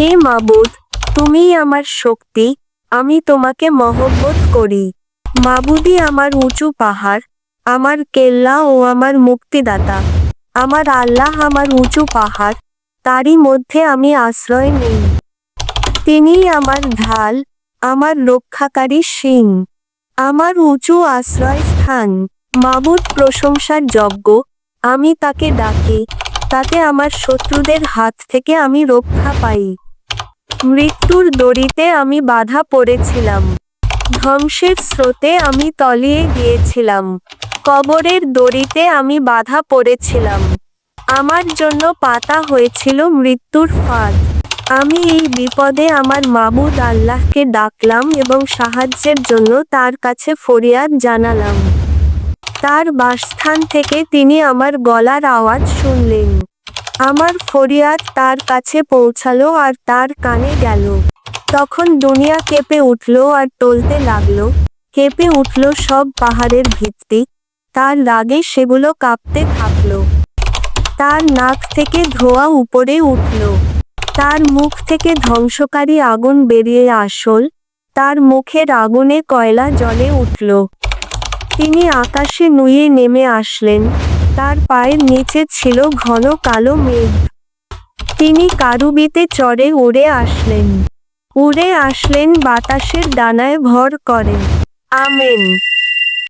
হে মাবুদ তুমি আমার শক্তি, আমি তোমাকে মহব্বত করি। মাবুদি আমার উঁচু পাহাড়, আমার কেল্লা ও আমার মুক্তিদাতা। আমার আল্লাহ আমার উঁচু পাহাড়, তারই মধ্যে আমি আশ্রয় নেই। তিনি আমার ঢাল, আমার রক্ষাকারী সিং আমার উঁচু আশ্রয় স্থান, মাবুদ প্রশংসার যজ্ঞ, আমি তাকে ডাকি, তাতে আমার শত্রুদের হাত থেকে আমি রক্ষা পাই। মৃত্যুর দড়িতে আমি বাধা পড়েছিলাম। ধ্বংসের স্রোতে আমি তলিয়ে গিয়েছিলাম। কবরের দড়িতে আমি বাধা পড়েছিলাম। আমার জন্য পাতা হয়েছিল মৃত্যুর ফাঁদ। আমি এই বিপদে আমার মাবুদ আল্লাহকে ডাকলাম এবং সাহায্যের জন্য তার কাছে ফরিয়াদ জানালাম। তার বাসস্থান থেকে তিনি আমার গলার আওয়াজ শুনলেন। আমার ফরিয়াদ তার কাছে পৌঁছালো আর তার কানে গেল। তখন দুনিয়া কেঁপে উঠল আর টলতে লাগল। কেঁপে উঠল সব পাহাড়ের ভিত্তি। তার রাগে সেগুলো কাঁপতে থাকল। তার নাক থেকে ধোয়া উপরে উঠল। তার মুখ থেকে ধ্বংসকারী আগুন বেরিয়ে আসল। তার মুখের আগুনে কয়লা জলে উঠল। তিনি আকাশে নুয়ে নেমে আসলেন। তার পায়ের নিচে ছিল ঘন কালো মেঘ। তিনি কারুবিতে চড়ে উড়ে আসলেন। উড়ে আসলেন বাতাসের ডানায় ভর করেন আমেন।